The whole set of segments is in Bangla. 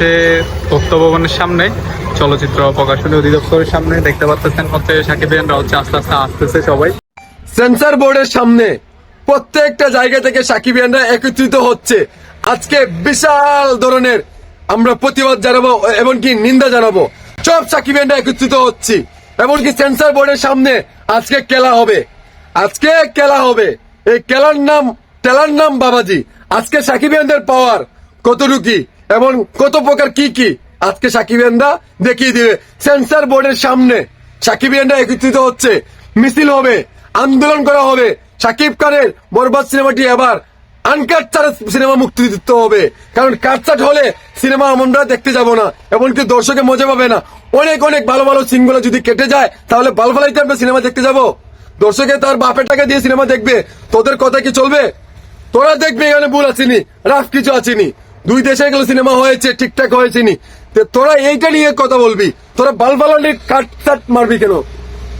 হচ্ছে তথ্য ভবনের সামনে, চলচ্চিত্র প্রকাশনী অধিদপ্তরের সামনে। দেখতে পাচ্ছেন হচ্ছে সাকিব খানরা হচ্ছে আস্তে আস্তে আসতেছে সবাই। সেন্সার বোর্ডের সামনে প্রত্যেকটা জায়গা থেকে সাকিবিয়ানরা একত্রিত হচ্ছে। আজকে বিশাল ধরনের আমরা প্রতিবাদ জানাব, এমনকি নিন্দা জানাব। সব সাকিবিয়ানরা একত্রিত হচ্ছি, এমনকি সেন্সার বোর্ডের সামনে আজকে খেলা হবে। আজকে খেলা হবে। এই খেলার নাম খেলার নাম বাবাজি। আজকে সাকিবিয়ানদের পাওয়ার কতটুকি এবং কত প্রকার কি কি? আজকে সাকিবিয়ানরা দেখিয়ে দিবে। সেন্সার বোর্ডের সামনে সাকিবিয়ানরা একত্রিত হচ্ছে। মিছিল হবে, আন্দোলন করা হবে। সাকিব খানের বরবাদ সিনেমাটি এবার আনকাট সিনেমা মুক্তি দিতে হবে। কারণ কাটচাট হলে সিনেমা আমরা দেখতে যাব না, এমনকি দর্শকে মজা পাবে না। অনেক অনেক ভালো ভালো সিনগুলো যদি কেটে যায়, তাহলে বাল ফালাইতে আমরা সিনেমা দেখতে যাব। দর্শকে তার বাপের টাকা দিয়ে সিনেমা দেখবে। তোদের কথা কি চলবে? তোরা দেখবি এখানে ভুল আছিনি রাফ কিছু আছিনি দুই দেশে গেলে সিনেমা হয়েছে, ঠিকঠাক হয়েছেনি। তো তোরা এইটা নিয়ে কথা বলবি। তোরা বাল ফালানি কাট কাট মারবি কেন?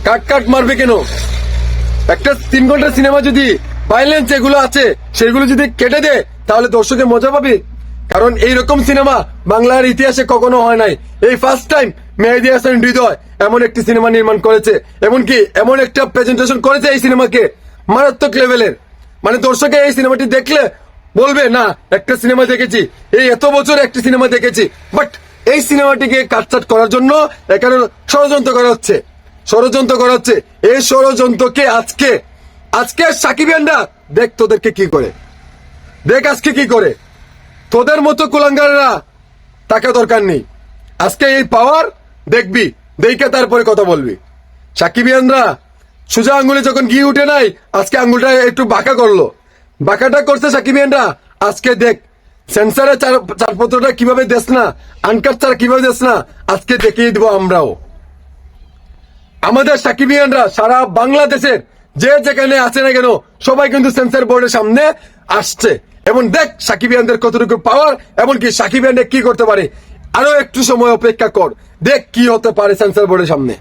কাট কাট মারবি কেন? একটা তিন ঘণ্টার সিনেমা যদি ভাইলেন্স যেগুলো আছে, সেগুলো যদি কেটে দে, তাহলে দর্শকের মজা পাবে। কারণ এইরকম সিনেমা বাংলার ইতিহাসে কখনো হয় নাই। এই ফার্স্ট টাইম মেহেদি হাসান হৃদয় এমন একটি সিনেমা নির্মাণ করেছে, এমনকি এমন একটা প্রেজেন্টেশন করেছে এই সিনেমাকে। মারাত্মক লেভেলের মানে দর্শকে এই সিনেমাটি দেখলে বলবে, না, একটা সিনেমা দেখেছি। এই এত বছর একটা সিনেমা দেখেছি। বাট এই সিনেমাটিকে কাটছাট করার জন্য এখানে ষড়যন্ত্র করা হচ্ছে। ষড়যন্ত্র করা হচ্ছে। এই ষড়যন্ত্রকে আজকে আজকে সাকিব সাকিবিয়ানরা দেখ তোদেরকে কি করে। দেখ আজকে কি করে। তোদের মতো কুলাঙ্গাররা টাকা দরকার নেই। আজকে এই পাওয়ার দেখবি, দেখে তারপরে কথা বলবি। সাকিবিয়ানরা সোজা আঙ্গুলে যখন ঘি উঠে নাই, আজকে আঙ্গুলটা একটু বাঁকা করল। বাঁকাটা করছে সাকিবিয়ানরা আজকে দেখ সেন্সারের চার- চারপত্রটা কীভাবে দেস না, আনকাট ছাড়া কীভাবে দেস না, আজকে দেখিয়ে দিব আমরাও। আমাদের সাকিবিয়ানরা সারা বাংলাদেশের যে যেখানে আছে না কেন, সবাই কিন্তু সেন্সার বোর্ডের সামনে আসছে। এবং দেখ সাকিবিয়ানদের কতটুকু পাওয়ার এবং এমনকি সাকিবিয়ানরা কি করতে পারে। আরও একটু সময় অপেক্ষা কর। দেখ, কি হতে পারে সেন্সার বোর্ডের সামনে।